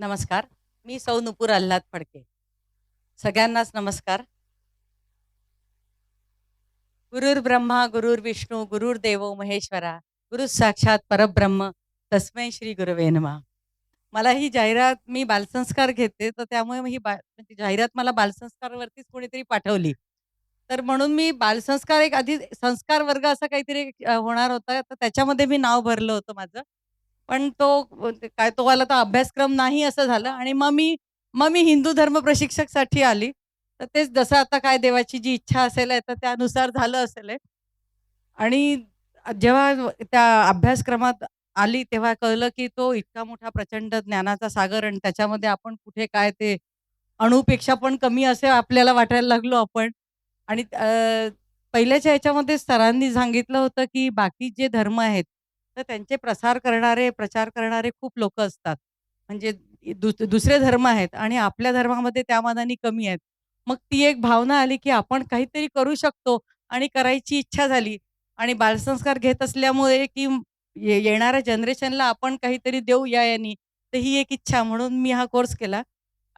नमस्कार. मी सौ नुपूर आल्हाद फडके. सगळ्यांनाच नमस्कार. गुरुर ब्रह्मा गुरुर विष्णू गुरुर देवो महेश्वरा गुरु साक्षात परब्रह्म तस्मै श्री गुरुवेनमा मला ही जाहिरात मी बालसंस्कार घेते तर त्यामुळे ही बा म्हणजे जाहिरात मला बालसंस्कारवरतीच कोणीतरी पाठवली. तर म्हणून मी बालसंस्कार एक आधी संस्कार वर्ग असा काहीतरी होणार होता तर त्याच्यामध्ये मी नाव भरलं होतं माझं. पण तो काय तो वाला तो अभ्यासक्रम नाही असं झालं. आणि मग मी मग मी हिंदू धर्म प्रशिक्षकसाठी आली. तर तेच जसं आता काय देवाची जी इच्छा असेल आहे, तर त्यानुसार झालं असेल आहे. आणि जेव्हा त्या अभ्यासक्रमात आली तेव्हा कळलं की तो इतका मोठा प्रचंड ज्ञानाचा सागर आणि त्याच्यामध्ये आपण कुठे काय ते अणूपेक्षा पण कमी असे आपल्याला वाटायला लागलो आपण. आणि पहिल्याच्या ह्याच्यामध्ये सरांनी सांगितलं होतं की बाकी जे धर्म आहेत तर त्यांचे प्रसार करणारे प्रचार करणारे खूप लोक असतात. म्हणजे दुस दुसरे धर्म आहेत आणि आपल्या धर्मामध्ये त्या मानाने कमी आहेत. मग ती एक भावना आली की आपण काहीतरी करू शकतो आणि करायची इच्छा झाली आणि बालसंस्कार घेत असल्यामुळे की येणाऱ्या जनरेशनला आपण काहीतरी देऊ या यांनी तर ही एक इच्छा म्हणून मी हा कोर्स केला.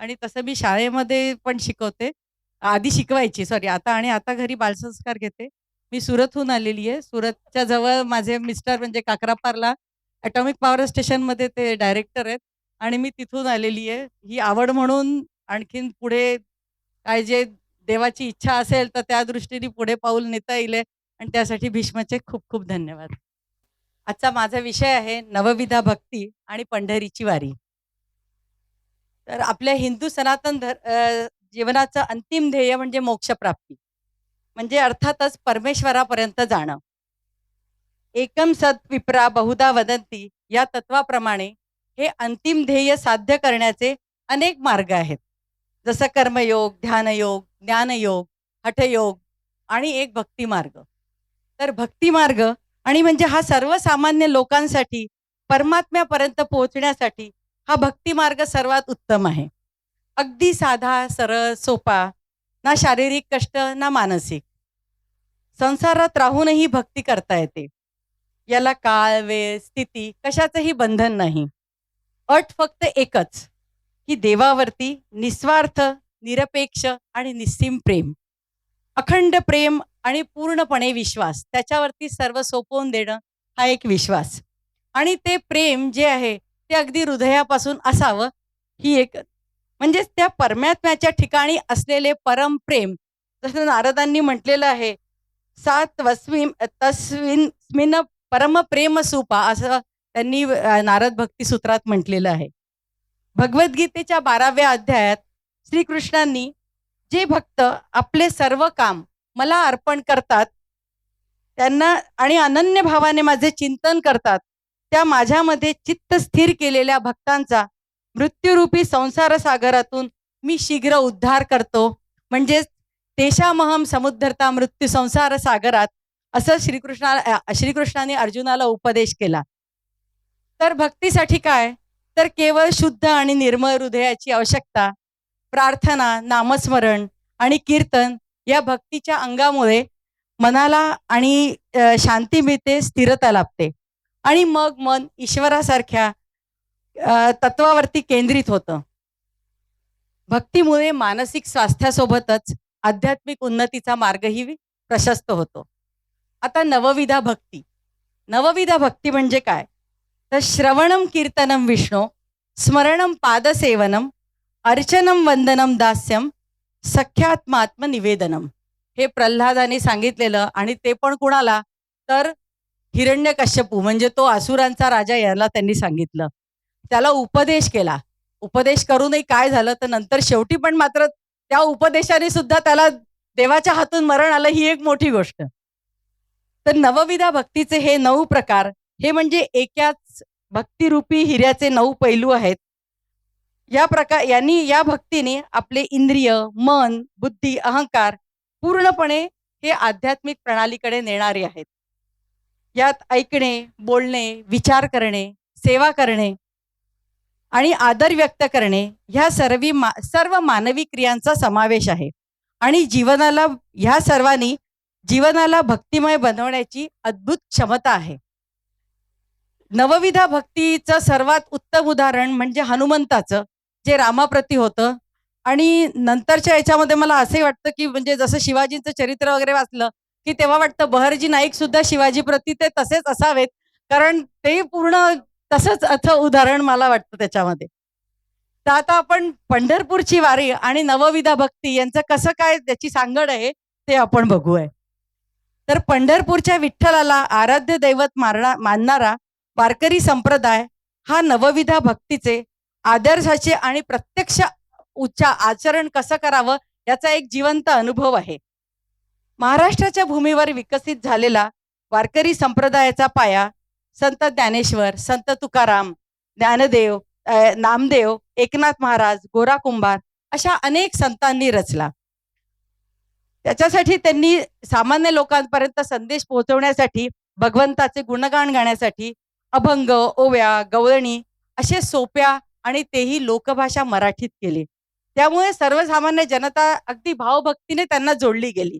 आणि तसं मी शाळेमध्ये पण शिकवते. आधी शिकवायची सॉरी आता आणि आता घरी बालसंस्कार घेते. मी सुरतहून आलेली आहे. सुरतच्या जवळ माझे मिस्टर म्हणजे काकरापारला ॲटॉमिक पॉवर स्टेशनमध्ये ते डायरेक्टर आहेत आणि मी तिथून आलेली आहे. ही आवड म्हणून आणखीन पुढे काय जे देवाची इच्छा असेल तर त्या दृष्टीने पुढे पाऊल नेता येईल आणि त्यासाठी भीष्माचे खूप खूप धन्यवाद. आजचा माझा विषय आहे नवविधा भक्ती आणि पंढरीची वारी. तर आपल्या हिंदू सनातन धर जीवनाचं अंतिम ध्येय म्हणजे मोक्षप्राप्ती. म्हणजे अर्थातच परमेश्वरापर्यंत जाणं. एकम सत विप्रा बहुधा वदंती या तत्वाप्रमाणे हे अंतिम ध्येय साध्य करण्याचे अनेक मार्ग आहेत. जसं कर्मयोग ध्यानयोग ज्ञानयोग हठयोग आणि एक भक्ती मार्ग तर भक्ती मार्ग आणि म्हणजे हा सर्वसामान्य लोकांसाठी परमात्म्यापर्यंत पोहोचण्यासाठी हा भक्ती मार्ग सर्वात उत्तम आहे. अगदी साधा सरळ सोपा ना शारीरिक कष्ट ना मानसिक. संसारात राहूनही भक्ती करता येते. याला काळ वेळ स्थिती कशाचंही बंधन नाही. अट फक्त एकच की देवावरती निस्वार्थ निरपेक्ष आणि निस्सीम प्रेम. अखंड प्रेम आणि पूर्णपणे विश्वास त्याच्यावरती सर्व सोपवून देणं हा एक विश्वास. आणि ते प्रेम जे आहे ते अगदी हृदयापासून असावं ही एक म्हणजेच त्या परमात्म्याच्या ठिकाणी असलेले परमप्रेम जसं नारदांनी म्हटलेलं आहे सात वस्मिन तस्विन स्मिन परमप्रेम सुपा असं त्यांनी नारद भक्ती सूत्रात म्हटलेलं आहे. भगवद्गीतेच्या बाराव्या अध्यायात श्रीकृष्णांनी जे भक्त आपले सर्व काम मला अर्पण करतात त्यांना आणि अनन्य भावाने माझे चिंतन करतात त्या माझ्यामध्ये चित्त स्थिर केलेल्या भक्तांचा मृत्यूरूपी संसार सागरातून मी शीघ्र उद्धार करतो. म्हणजेच तेषामहम समुद्धरता मृत्यू संसार सागरात असं श्रीकृष्णा श्रीकृष्णाने अर्जुनाला उपदेश केला. तर भक्तीसाठी काय? तर केवळ शुद्ध आणि निर्मळ हृदयाची आवश्यकता प्रार्थना नामस्मरण आणि कीर्तन या भक्तीच्या अंगामुळे मनाला आणि शांती मिळते स्थिरता लाभते. आणि मग मन ईश्वरासारख्या तत्वावरती केंद्रित होतं. भक्तीमुळे मानसिक स्वास्थ्यासोबतच आध्यात्मिक उन्नतीचा मार्गही प्रशस्त होतो. आता नवविधा भक्ती. नवविधा भक्ती म्हणजे काय? तर श्रवणम कीर्तनम विष्णू स्मरणम पादसेवनम अर्चनम वंदनम दास्यम सख्यात्मात्म निवेदनम हे प्रल्हादाने सांगितलेलं आणि ते पण कुणाला? तर हिरण्यकश्यपू म्हणजे तो असुरांचा राजा याला त्यांनी सांगितलं. त्याला उपदेश केला. उपदेश करूनही काय झालं? तर नंतर शेवटी पण मात्र त्या उपदेशाने सुद्धा त्याला देवाच्या हातून मरण आलं ही एक मोठी गोष्ट. तर नवविधा भक्तीचे हे नऊ प्रकार हे म्हणजे एकाच भक्तिरूपी हिऱ्याचे नऊ पैलू आहेत. या प्रकार यांनी या भक्तीने आपले इंद्रिय मन बुद्धी अहंकार पूर्णपणे हे आध्यात्मिक प्रणालीकडे नेणारे आहेत. यात ऐकणे बोलणे विचार करणे सेवा करणे आणि आदर व्यक्त करणे ह्या सर्वी मा सर्व मानवी क्रियांचा समावेश आहे. आणि जीवनाला ह्या सर्वांनी जीवनाला भक्तिमय बनवण्याची अद्भुत क्षमता आहे. नवविधा भक्तीचं सर्वात उत्तम उदाहरण म्हणजे हनुमंताचं जे रामाप्रती होतं. आणि नंतरच्या याच्यामध्ये मला असंही वाटतं की म्हणजे जसं शिवाजींचं चरित्र वगैरे वाचलं की तेव्हा वाटतं बहरजी नाईक सुद्धा शिवाजीप्रती ते तसेच असावेत. कारण ते पूर्ण तसंच अर्थ उदाहरण मला वाटतं त्याच्यामध्ये. तर आता आपण पंढरपूरची वारी आणि नवविधा भक्ती यांचं कसं काय त्याची सांगड आहे ते आपण बघूया. तर पंढरपूरच्या विठ्ठलाला आराध्य दैवत मारणा मानणारा वारकरी संप्रदाय हा नवविधा भक्तीचे आदर्शाचे आणि प्रत्यक्ष उच्चा आचरण कसं करावं याचा एक जिवंत अनुभव आहे. महाराष्ट्राच्या भूमीवर विकसित झालेला वारकरी संप्रदायाचा पाया संत ज्ञानेश्वर संत तुकाराम ज्ञानदेव नामदेव एकनाथ महाराज गोरा कुंभार अशा अनेक संतांनी रचला. त्याच्यासाठी त्यांनी सामान्य लोकांपर्यंत संदेश पोहोचवण्यासाठी भगवंताचे गुणगान गाण्यासाठी अभंग ओव्या गवळणी असे सोप्या आणि तेही लोकभाषा मराठीत केले. त्यामुळे सर्वसामान्य जनता अगदी भावभक्तीने त्यांना जोडली गेली.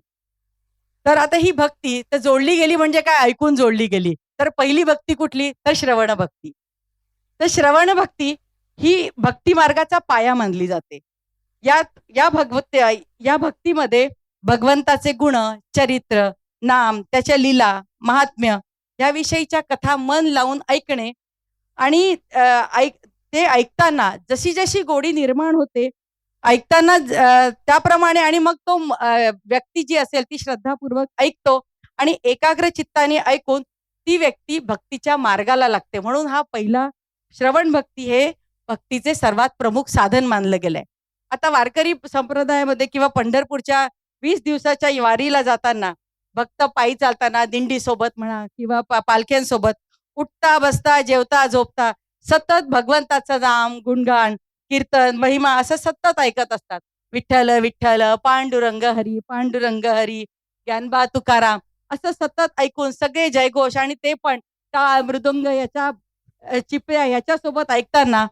तर आता ही भक्ती तर जोडली गेली म्हणजे काय? ऐकून जोडली गेली. तर पहिली भक्ती कुठली? तर श्रवण भक्ती. तर श्रवण भक्ती ही भक्ती मार्गाचा पाया मानली जाते. यात या भगवत या भक्तीमध्ये भगवंताचे गुण चरित्र नाम त्याच्या लीला महात्म्य याविषयीच्या कथा मन लावून ऐकणे आणि ऐक ते ऐकताना जशी जशी गोडी निर्माण होते ऐकताना त्याप्रमाणे आणि मग तो व्यक्ती जी असेल ती श्रद्धापूर्वक ऐकतो आणि एकाग्र चित्ताने ऐकून ती व्यक्ती भक्तीच्या मार्गाला लागते. म्हणून हा पहिला श्रवण भक्ती हे भक्तीचे सर्वात प्रमुख साधन मानलं गेलंय. आता वारकरी संप्रदायामध्ये किंवा पंढरपूरच्या वीस दिवसाच्या वारीला जाताना भक्त पायी चालताना दिंडी सोबत म्हणा किंवा पालख्यांसोबत उठता बसता जेवता झोपता सतत भगवंताचा नाम गुणगान कीर्तन महिमा असं सतत ऐकत असतात. विठ्ठल विठ्ठल पांडुरंग हरी पांडुरंग हरी ज्ञानबा तुकाराम असं सतत ऐकून सगळे जयघोष आणि ते पण टाळ मृदुंग याच्या चिपया याच्यासोबत ऐकताना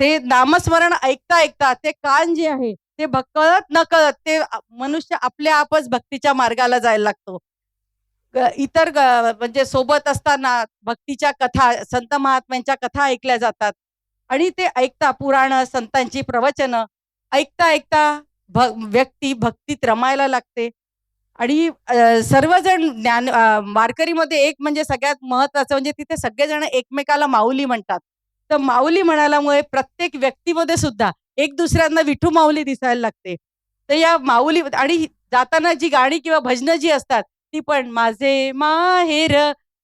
ते नामस्मरण ऐकता ऐकता ते कान जे आहे ते भकळत न कळत ते मनुष्य आपल्या आपच भक्तीच्या मार्गाला जायला लागतो. इतर म्हणजे सोबत असताना भक्तीच्या कथा संत महात्म्यांच्या कथा ऐकल्या जातात. आणि ते ऐकता पुराण संतांची प्रवचन ऐकता ऐकता भ व्यक्ती भक्तीत रमायला लागते. आणि सर्वजण ज्ञान वारकरीमध्ये एक म्हणजे सगळ्यात महत्वाचं म्हणजे तिथे सगळेजण एकमेकाला माऊली म्हणतात. तर माऊली म्हणाल्यामुळे प्रत्येक व्यक्तीमध्ये सुद्धा एक दुसऱ्यांना विठू माऊली दिसायला लागते. तर या माऊली आणि जाताना जी गाणी किंवा भजनं जी असतात ती पण माझे माहेर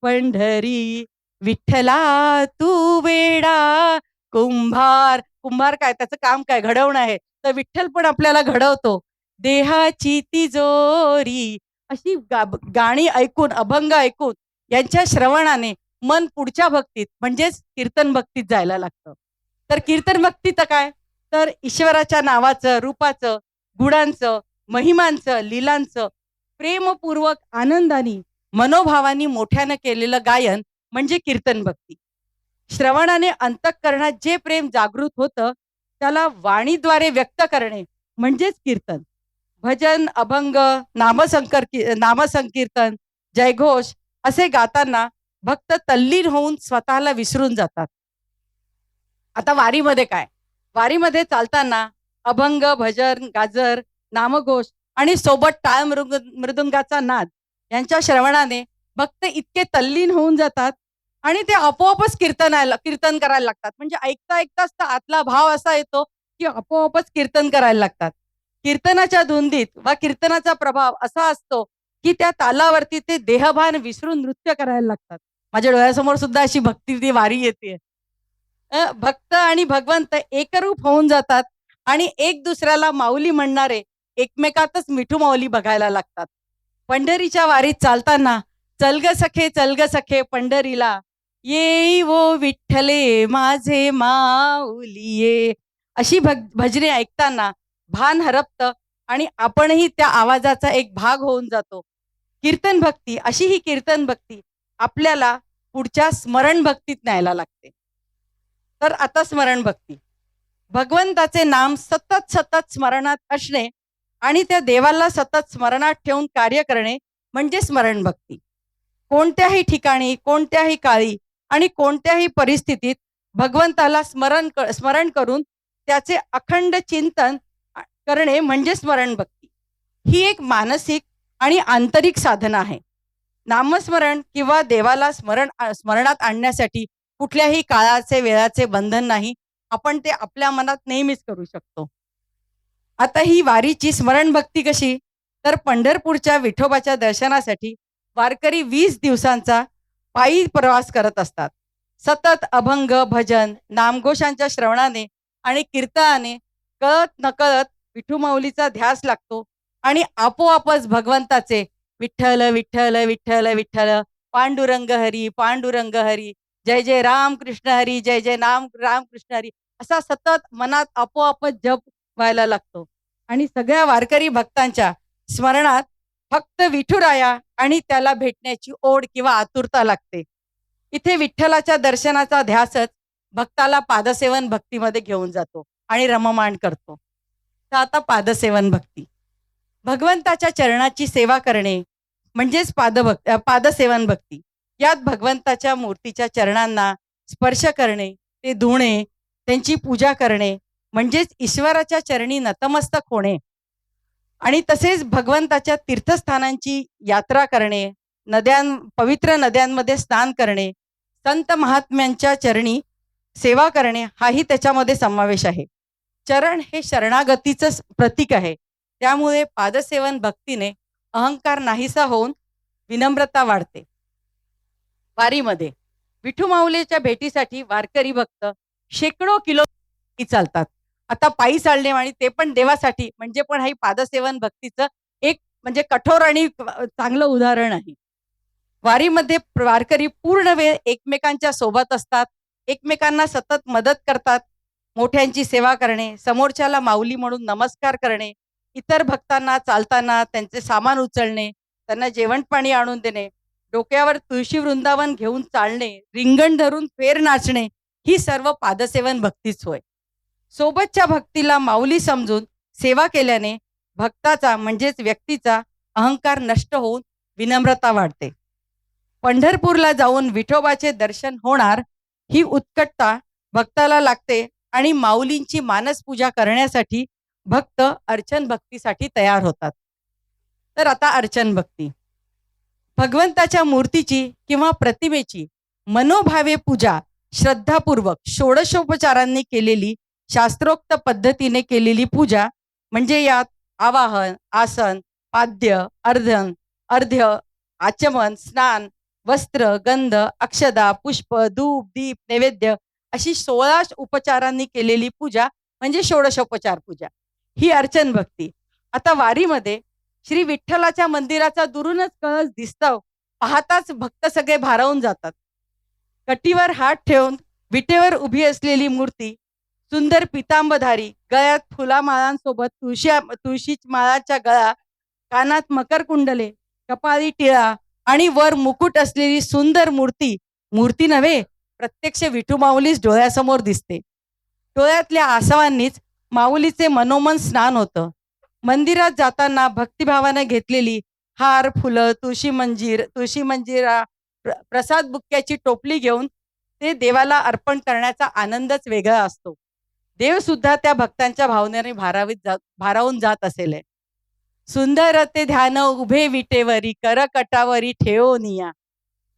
पंढरी विठ्ठला तू वेडा कुंभार. कुंभार काय? त्याचं काम काय? घडवणं आहे. तर विठ्ठल पण आपल्याला घडवतो. देहाची तिजोरी. अशी गा- गाणी ऐकून अभंग ऐकून यांच्या श्रवणाने मन पुढच्या भक्तीत म्हणजेच कीर्तन भक्तीत जायला लागतं. तर कीर्तन भक्ती तर काय? तर ईश्वराच्या नावाचं रूपाचं गुणांचं महिमांचं लीलांचं प्रेमपूर्वक आनंदाने मनोभावानी मोठ्यानं केलेलं गायन म्हणजे कीर्तन भक्ती. श्रवणाने अंतःकरणात जे प्रेम जागृत होतं त्याला वाणीद्वारे व्यक्त करणे म्हणजेच कीर्तन. भजन अभंग नामसंकर नामसंकीर्तन जयघोष असे गाताना भक्त तल्लीन होऊन स्वतःला विसरून जातात. आता वारीमध्ये काय? वारीमध्ये चालताना अभंग भजन गाजर नामघोष आणि सोबत टाळ मृग मृदुंगाचा नाद यांच्या श्रवणाने भक्त इतके तल्लीन होऊन जातात आणि ते आपोआपच कीर्तनाला कीर्तन करायला लागतात. म्हणजे ऐकता ऐकताच तर आतला भाव असा येतो की आपोआपच कीर्तन करायला लागतात. कीर्तनाच्या धुंदीत वा कीर्तनाचा प्रभाव असा असतो की त्या तालावरती ते देहभान विसरून नृत्य करायला लागतात. माझ्या डोळ्यासमोर सुद्धा अशी भक्ती ती वारी येते. भक्त आणि भगवंत एकरूप होऊन जातात आणि एक दुसऱ्याला माऊली म्हणणारे एकमेकातच मिठू माऊली बघायला लागतात. पंढरीच्या वारीत चालताना चलग सखे चलग सखे पंढरीला ये वो विठ्ठले माझे माऊली ये अशी भग भजने ऐकताना भान हरपतं आणि आपणही त्या आवाजाचा एक भाग होऊन जातो. कीर्तन भक्ती अशी ही कीर्तन भक्ती आपल्याला पुढच्या स्मरण भक्तीत न्यायला लागते. तर आता स्मरण भक्ती. भगवंताचे नाम सतत सतत स्मरणात असणे आणि त्या देवाला सतत स्मरणात ठेवून कार्य करणे म्हणजे स्मरण भक्ती. कोणत्याही ठिकाणी कोणत्याही काळी आणि कोणत्याही परिस्थितीत भगवंताला स्मरण स्मरण करून त्याचे अखंड चिंतन करणे म्हणजे स्मरण भक्ती ही एक मानसिक आणि आंतरिक साधना आहे. नामस्मरण किंवा देवाला स्मरण स्मरणात आणण्यासाठी कुठल्याही काळाचे वेळाचे बंधन नाही. आपण ते आपल्या मनात नेहमीच करू शकतो. आता ही वारीची स्मरण भक्ती कशी? तर पंढरपूरच्या विठोबाच्या दर्शनासाठी वारकरी वीस दिवसांचा पायी प्रवास करत असतात. सतत अभंग भजन नामघोषांच्या श्रवणाने आणि कीर्तनाने कळत नकळत विठुमाऊलीचा ध्यास लागतो. आणि आपोआपच भगवंताचे विठ्ठल विठ्ठल विठ्ठल विठ्ठल पांडुरंग हरी पांडुरंग हरी जय जय राम कृष्ण हरी जय जय नाम राम कृष्ण हरी असा सतत मनात आपोआपच जप व्हायला लागतो. आणि सगळ्या वारकरी भक्तांच्या स्मरणात फक्त विठुराया आणि त्याला भेटण्याची ओढ किंवा आतुरता लागते. इथे विठ्ठलाच्या दर्शनाचा ध्यासच भक्ताला पादसेवन भक्तीमध्ये घेऊन जातो आणि रममाण करतो. तर आता पादसेवन भक्ती. भगवंताच्या चरणाची सेवा करणे म्हणजेच पादभक् पादसेवन भक्ती. यात भगवंताच्या मूर्तीच्या चरणांना स्पर्श करणे ते धुणे त्यांची पूजा करणे म्हणजेच ईश्वराच्या चरणी नतमस्तक होणे. आणि तसेच भगवंताच्या तीर्थस्थानांची यात्रा करणे नद्यां पवित्र नद्यांमध्ये स्नान करणे संत महात्म्यांच्या चरणी सेवा करणे हाही त्याच्यामध्ये समावेश आहे. चरण हे शरणागतीचं प्रतीक आहे. त्यामुळे पादसेवन भक्तीने अहंकार नाहीसा होऊन विनम्रता वाढते. वारीमध्ये विठू माऊलीच्या भेटीसाठी वारकरी भक्त शेकडो किलो चालतात. आता पायी चालणे आणि ते पण देवासाठी म्हणजे पण ही पादसेवन भक्तीचं एक म्हणजे कठोर आणि चांगलं उदाहरण आहे. वारीमध्ये वारकरी पूर्ण वेळ एकमेकांच्या सोबत असतात. एकमेकांना सतत मदत करतात. मोठ्यांची सेवा करणे समोरच्याला माऊली म्हणून नमस्कार करणे इतर भक्तांना चालताना त्यांचे सामान उचलणे त्यांना जेवण पाणी आणून देणे डोक्यावर तुळशी वृंदावन घेऊन चालणे रिंगण धरून फेर नाचणे ही सर्व पादसेवन भक्तीच होय. सोबतच्या भक्तीला माऊली समजून सेवा केल्याने भक्ताचा म्हणजेच व्यक्तीचा अहंकार नष्ट होऊन विनम्रता वाढते. पंढरपूरला जाऊन विठोबाचे दर्शन होणार ही उत्कटता भक्ताला लागते. आणि माऊलींची मानस पूजा करण्यासाठी भक्त अर्चन भक्तीसाठी तयार होतात. तर आता अर्चन भक्ती. भगवंताच्या मूर्तीची किंवा प्रतिमेची मनोभावे पूजा श्रद्धापूर्वक षोडशोपचारांनी केलेली शास्त्रोक्त पद्धतीने केलेली पूजा म्हणजे यात आवाहन आसन पाद्य अर्धन अर्ध्य आचमन स्नान वस्त्र गंध अक्षदा पुष्प धूप दीप नैवेद्य अशी सोळा उपचारांनी केलेली पूजा म्हणजे षोडशोपचार पूजा. ही अर्चन भक्ती. आता वारीमध्ये श्री विठ्ठलाच्या मंदिराचा दुरूनच कळस दिसतो पाहताच भक्त सगळे भारावून जातात. कटीवर हात ठेवून विटेवर उभी असलेली मूर्ती सुंदर पितांबधारी गळ्यात फुलामाळांसोबत तुळशी तुळशी माळाच्या गळा कानात मकर कुंडले कपाळी टिळा आणि वर मुकुट असलेली सुंदर मूर्ती. मूर्ती नव्हे प्रत्यक्ष विठू माऊलीच डोळ्यासमोर दिसते. डोळ्यातल्या आसवांनीच माऊलीचे मनोमन स्नान होतं. मंदिरात जाताना भक्तिभावाने घेतलेली हार फुलं तुळशी मंजीर तुळशी मंजिरा प्र- प्रसाद बुक्क्याची टोपली घेऊन ते देवाला अर्पण करण्याचा आनंदच वेगळा असतो. देव सुद्धा त्या भक्तांच्या भावनेने भारावीत जात भारावून जात असेल. सुंदर ते ध्यान उभे विटेवरी करकटावरी ठेवनिया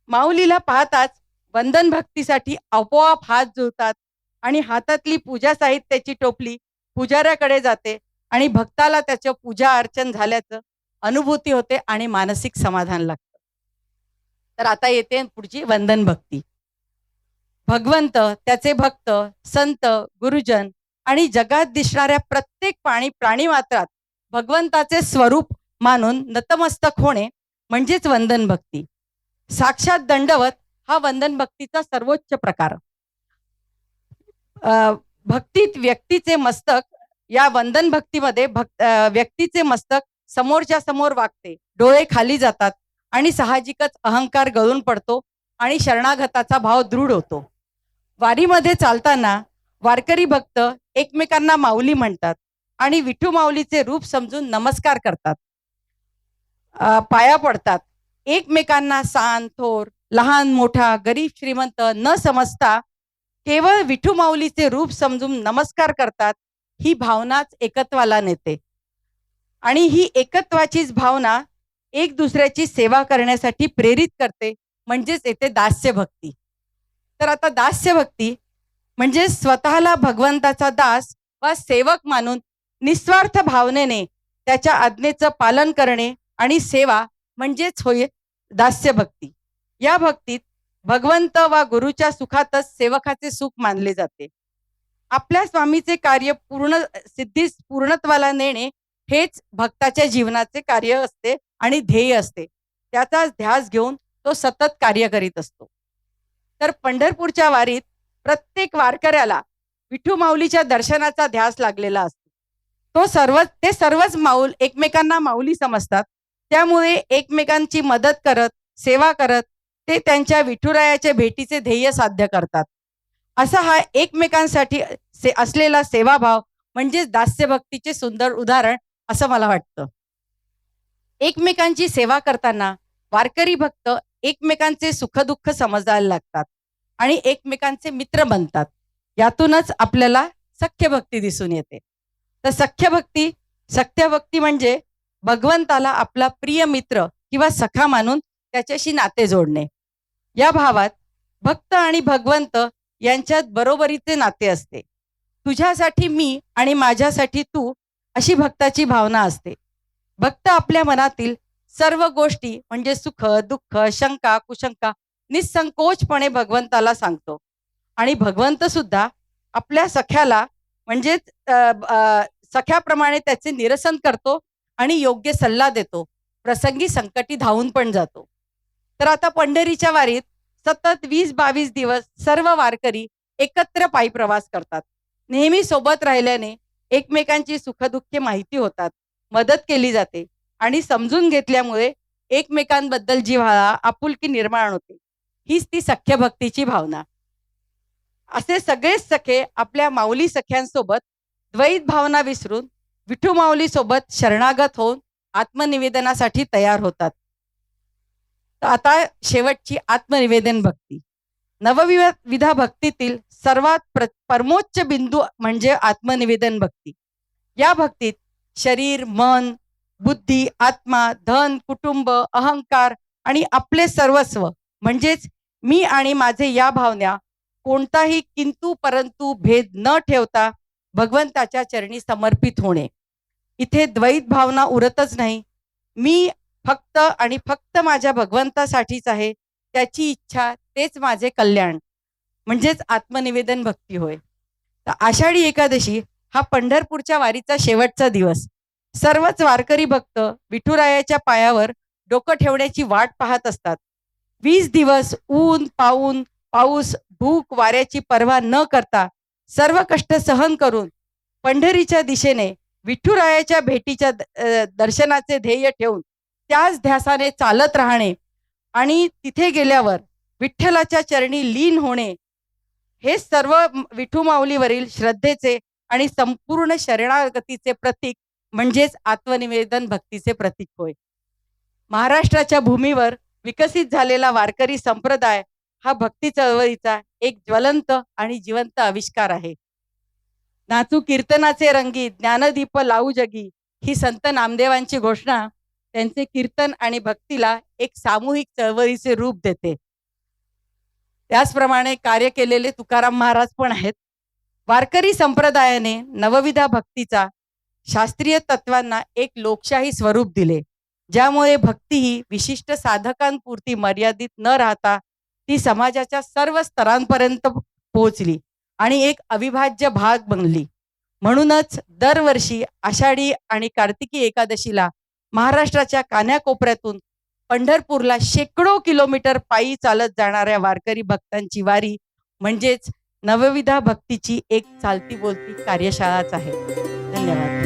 माऊलीला पाहताच वंदन भक्तीसाठी आपोआप हात जुळतात आणि हातातली पूजा साहित्याची टोपली पुजाऱ्याकडे जाते आणि भक्ताला त्याचं पूजा अर्चन झाल्याचं अनुभूती होते आणि मानसिक समाधान लागतं. तर आता येते पुढची वंदन भक्ती. भगवंत त्याचे भक्त संत गुरुजन आणि जगात दिसणाऱ्या प्रत्येक प्राणी प्राणी मात्रात भगवंताचे स्वरूप मानून नतमस्तक होणे म्हणजेच वंदन भक्ती. साक्षात दंडवत हा वंदन भक्तीचा सर्वोच्च प्रकार. भक्तीत व्यक्तीचे मस्तक या वंदन भक्तीमध्ये भक्त व्यक्तीचे मस्तक समोरच्या समोर वागते. डोळे खाली जातात आणि साहजिकच अहंकार गळून पडतो आणि शरणागताचा भाव दृढ होतो. वारीमध्ये चालताना वारकरी भक्त एकमेकांना माऊली म्हणतात आणि विठू माऊलीचे रूप समजून नमस्कार करतात. पाया पडतात. एकमेकांना सान थोर लहान मोठा गरीब श्रीमंत न समजता केवळ विठू माऊलीचे रूप समजून नमस्कार करतात ही भावनाच एकत्वाला नेते. आणि ही एकत्वाचीच भावना एक दुसऱ्याची सेवा करण्यासाठी प्रेरित करते म्हणजेच येते दास्य भक्ती तर आता दास्य भक्ती म्हणजे स्वतःला भगवंताचा दास वा सेवक मानून निस्वार्थ भावनेने त्याच्या आज्ञेचं पालन करणे आणि सेवा म्हणजेच होय दास्य भक्ती या भक्तीत भगवंत वा गुरुच्या सुखातच सेवकाचे सुख मानले जाते. आपल्या स्वामीचे कार्य पूर्ण सिद्धीस पूर्णत्वाला नेणे हेच भक्ताच्या जीवनाचे कार्य असते आणि ध्येय असते. त्याचा ध्यास घेऊन तो सतत कार्य करीत असतो. तर पंढरपूरच्या वारीत प्रत्येक वारकऱ्याला विठू माऊलीच्या दर्शनाचा ध्यास लागलेला असतो. तो सर्व ते सर्वच माऊल एकमेकांना माऊली समजतात. त्यामुळे एकमेकांची मदत करत सेवा करत ते त्यांच्या विठुरायाच्या भेटीचे ध्येय साध्य करतात. असा हा एकमेकांसाठी से असलेला सेवाभाव म्हणजेच दास्यभक्तीचे सुंदर उदाहरण असं मला वाटतं. एकमेकांची सेवा करताना वारकरी भक्त एकमेकांचे सुखदुःख समजायला लागतात आणि एकमेकांचे मित्र बनतात. यातूनच आपल्याला सख्य भक्ती दिसून येते. तर सख्य भक्ती सख्य भक्ती म्हणजे भगवंताला आपला प्रिय मित्र किंवा सखा मानून त्याच्याशी नाते जोडणे. या भावात भक्त आणि भगवंत यांच्यात बरोबरीचे नाते असते. तुझ्यासाठी मी आणि माझ्यासाठी तू अशी भक्ताची भावना असते. भक्त आपल्या मनातील सर्व गोष्टी म्हणजे सुख दुःख शंका कुशंका निसंकोचपणे भगवंताला सांगतो. आणि भगवंत सुद्धा आपल्या सख्याला म्हणजेच सख्याप्रमाणे त्याचे निरसन करतो आणि योग्य सल्ला देतो. प्रसंगी संकटी धावून पण जातो. तर आता पंढरीच्या वारीत सतत वीस बावीस दिवस सर्व वारकरी एकत्र पायी प्रवास करतात. नेहमी सोबत राहिल्याने एकमेकांची सुखदुःखे माहिती होतात मदत केली जाते आणि समजून घेतल्यामुळे एकमेकांबद्दल जिव्हाळा आपुलकी निर्माण होते. हीच ती सख्य भक्तीची भावना. असे सगळेच सखे आपल्या माऊली सख्यांसोबत द्वैत भावना विसरून विठू माऊली सोबत शरणागत होऊन आत्मनिवेदनासाठी तयार होतात. तर आता शेवटची आत्मनिवेदन भक्ती. नवविधा भक्तीतील सर्वात प्र परमोच्च बिंदू म्हणजे आत्मनिवेदन भक्ती. या भक्तीत शरीर मन बुद्धी आत्मा धन कुटुंब अहंकार आणि आपले सर्वस्व म्हणजेच मी आणि माझे या भावना कोणताही किंतु परंतु भेद न ठेवता भगवंताच्या चरणी समर्पित होणे. इथे द्वैत भावना उरतच नाही. मी फक्त आणि फक्त माझ्या भगवंतासाठीच आहे त्याची इच्छा तेच माझे कल्याण. म्हणजेच आत्मनिवेदन भक्ती होय. तर आषाढी एकादशी हा पंढरपूरच्या वारीचा शेवटचा दिवस. सर्वच वारकरी भक्त विठुरायाच्या पायावर डोकं ठेवण्याची वाट पाहत असतात. वीस दिवस ऊन पाऊन पाऊस भूक वाऱ्याची पर्वा न करता सर्व कष्ट सहन करून पंढरीच्या दिशेने विठुरायाच्या भेटीच्या दर्शनाचे ध्येय ठेवून त्याच ध्यासाने चालत राहणे आणि तिथे गेल्यावर विठ्ठलाच्या चरणी लीन होणे हे सर्व म- विठू माऊलीवरील श्रद्धेचे आणि संपूर्ण शरणागतीचे प्रतीक म्हणजेच आत्मनिवेदन भक्तीचे प्रतीक होय. महाराष्ट्राच्या भूमीवर विकसित झालेला वारकरी संप्रदाय हा भक्ती चळवळीचा एक ज्वलंत आणि जिवंत आविष्कार आहे. नाचू कीर्तनाचे रंगी ज्ञानदीप लावू जगी ही संत नामदेवांची घोषणा त्यांचे कीर्तन आणि भक्तीला एक सामूहिक चळवळीचे रूप देते. त्याचप्रमाणे कार्य केलेले तुकाराम महाराज पण आहेत. वारकरी संप्रदायाने नवविधा भक्तीचा शास्त्रीय तत्वांना एक लोकशाही स्वरूप दिले ज्यामुळे भक्ती ही विशिष्ट साधकांपुरती मर्यादित न राहता ती समाजाच्या सर्व स्तरांपर्यंत पोहोचली आणि एक अविभाज्य भाग बनली. म्हणूनच दरवर्षी आषाढी आणि कार्तिकी एकादशीला महाराष्ट्राच्या कान्याकोपऱ्यातून पंढरपूरला शेकडो किलोमीटर पायी चालत जाणाऱ्या वारकरी भक्तांची वारी म्हणजेच नवविधा भक्तीची एक चालती बोलती कार्यशाळाच आहे. धन्यवाद.